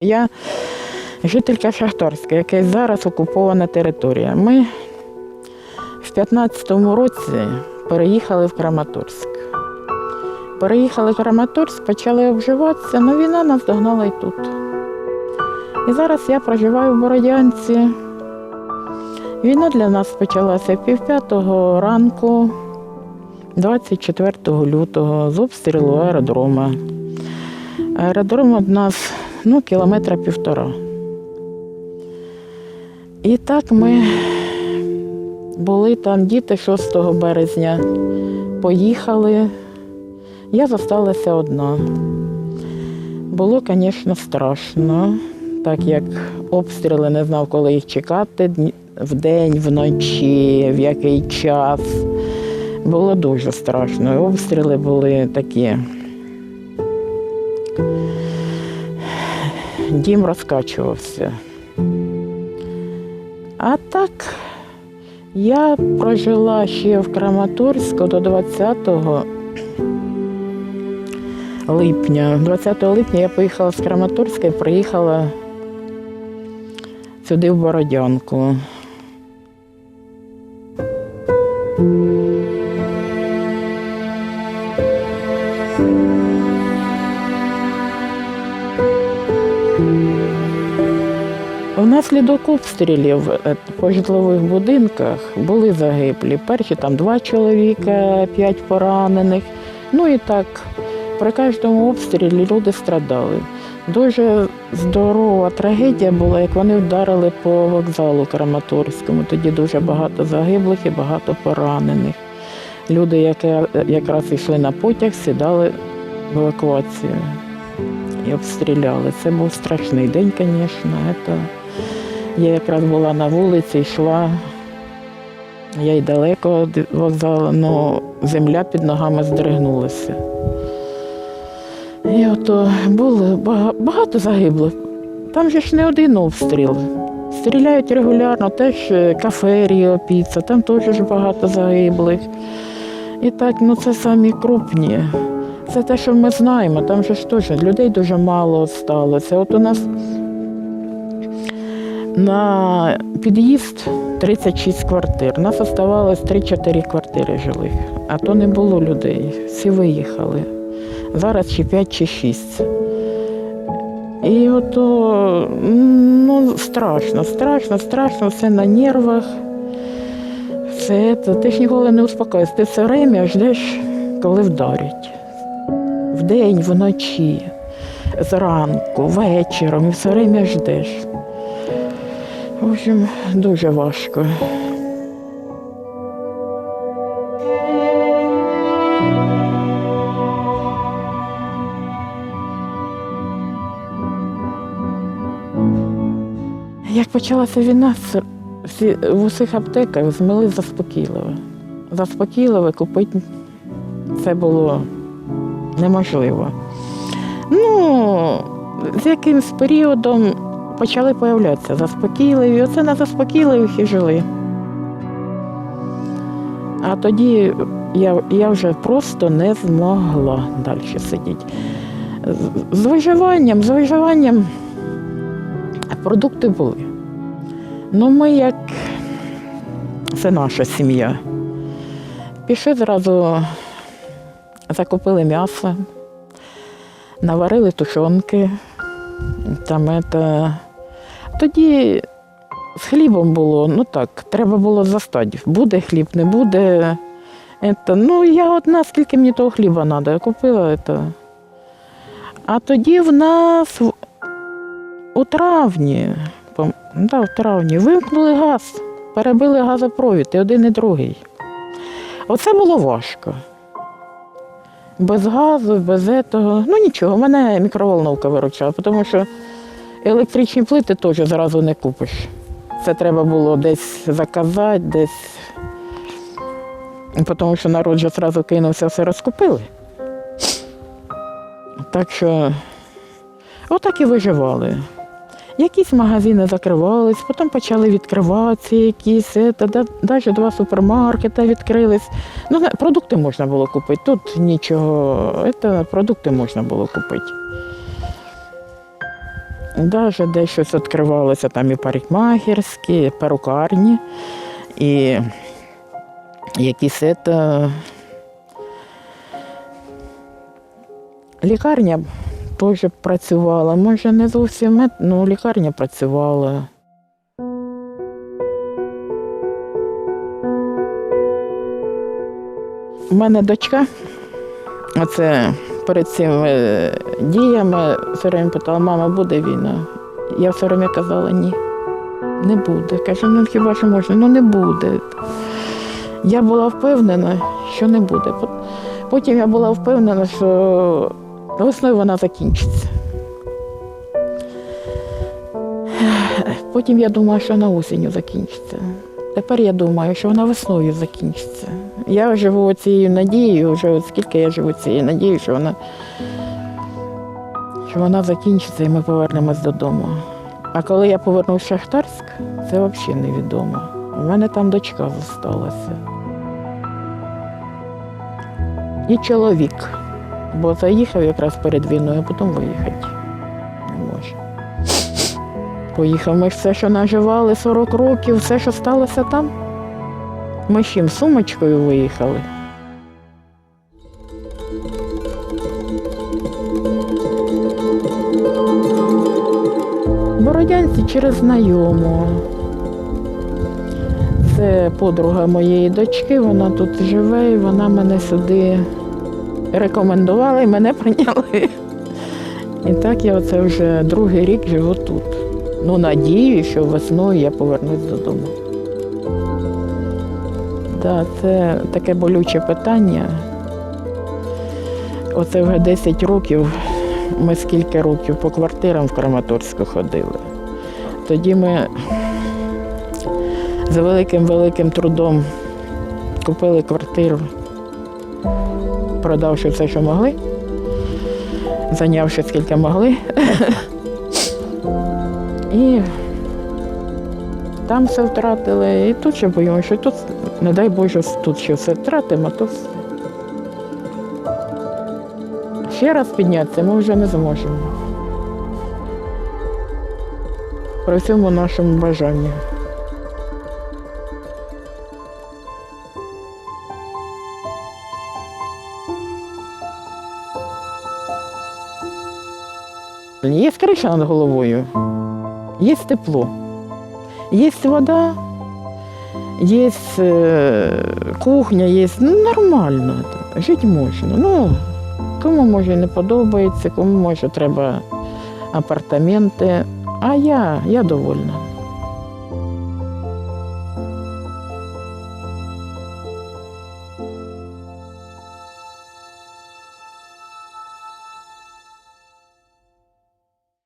Я жителька Шахтарська, яка зараз окупована територія. Ми в 15-му році переїхали в Краматорськ. Переїхали в Краматорськ, почали обживатися, але війна нас догнала і тут. І зараз я проживаю в Бородянці. Війна для нас почалася півп'ятого ранку, 24 лютого, з обстрілу аеродрома. Аеродром від нас ну, кілометра півтора. І так ми були там діти 6 березня, поїхали. Я зосталася одна. Було, звісно, страшно, так як обстріли не знав, коли їх чекати вдень, вночі, в який час. Було дуже страшно. Обстріли були такі. Дім розкачувався. А так я прожила ще в Краматорську до 20 липня. 20 липня я поїхала з Краматорська і приїхала сюди в Бородянку. Внаслідок обстрілів е, по житлових будинках були загиблі. Перші там два чоловіка, п'ять поранених. Ну і так, при кожному обстрілі люди страдали. Дуже здорова трагедія була, як вони вдарили по вокзалу Краматорському. Тоді дуже багато загиблих і багато поранених. Люди, які якраз йшли на потяг, сідали в евакуацію і обстріляли. Це був страшний день, звісно. Я якраз була на вулиці, йшла. Я й далеко від вокзалу, але земля під ногами здригнулася. І ото було багато загиблих. Там же ж не один обстріл. Стріляють регулярно, теж кафе Ріо Піца, там теж ж багато загиблих. І так, ну це самі крупні. Це те, що ми знаємо, там же ж теж людей дуже мало сталося. От у нас на під'їзд 36 квартир. У нас оставалось 3-4 квартири жилих, а то не було людей. Всі виїхали. Зараз чи 5, чи 6. І ото ну, страшно, страшно, страшно, все на нервах. Все це. Ти ж ніколи не успокоїшся. Ти все время ждеш, коли вдарять. Вдень, вночі, зранку, вечором, все время ждеш. В общем, дуже важко. Як почалася війна, всі, в усіх аптеках змили заспокійливе. Заспокійливе купити це було неможливо. Ну, з якимсь періодом почали появлятися заспокійливі. Оце на заспокійливих і жили. А тоді я, я вже просто не змогла далі сидіти. З- З виживанням, з виживанням продукти були. Ну, ми як це наша сім'я. Пішли зразу, закупили м'ясо, наварили тушонки. Там это... Тоді з хлібом було, ну так, треба було застати. Буде хліб, не буде. Это, ну, я одна, скільки мені того хліба треба, я купила це. А тоді в нас у травні, да, в травні вимкнули газ, перебили газопровід і один і другий. Оце було важко. Без газу, без этого. Ну нічого, мене мікроволновка виручала, тому що електричні плити теж зразу не купиш. Це треба було десь заказати, десь. Тому що народ же зразу кинувся, все розкупили. Так що отак і виживали. Якісь магазини закривались, потім почали відкриватися якісь, навіть два супермаркети відкрились. Ну, продукти можна було купити. Тут нічого, це, продукти можна було купити. Даже десь щось відкривалося, там і парикмахерські, і перукарні, і якісь это... лікарня теж працювала. Може, не зовсім, мед, ну лікарня працювала. У мене дочка, оце перед цими діями все время питала, мама, буде війна? Я все время казала, ні, не буде. Каже, ну хіба що можна? Ну не буде. Я була впевнена, що не буде. Потім я була впевнена, що весною вона закінчиться. Потім я думала, що вона осінню закінчиться. Тепер я думаю, що вона весною закінчиться. Я живу цією надією, вже скільки я живу цією надією, що вона, що вона закінчиться і ми повернемось додому. А коли я повернусь в Шахтарськ, це взагалі невідомо. У мене там дочка зосталася. І чоловік, бо заїхав якраз перед війною, а потім виїхати не може. Поїхав. Ми все, що наживали 40 років, все, що сталося там. Ми з сумочкою виїхали. Бородянці через знайому. Це подруга моєї дочки, вона тут живе, і вона мене сюди рекомендувала і мене прийняли. І так я оце вже другий рік живу тут. Ну, надію, що весною я повернусь додому. Да, це таке болюче питання. Оце вже 10 років, ми скільки років по квартирам в Краматорську ходили. Тоді ми з великим-великим трудом купили квартиру, продавши все, що могли, зайнявши скільки могли. І там все втратили, і тут ще боїмося, що тут, не дай Боже, тут ще все втратимо, то все. Ще раз піднятися ми вже не зможемо. При всьому нашому бажанні. Є криша над головою, є тепло, є вода, є е, кухня, є ну, нормально. Жити можна. Ну, кому може не подобається, кому може треба апартаменти. А я, я довольна.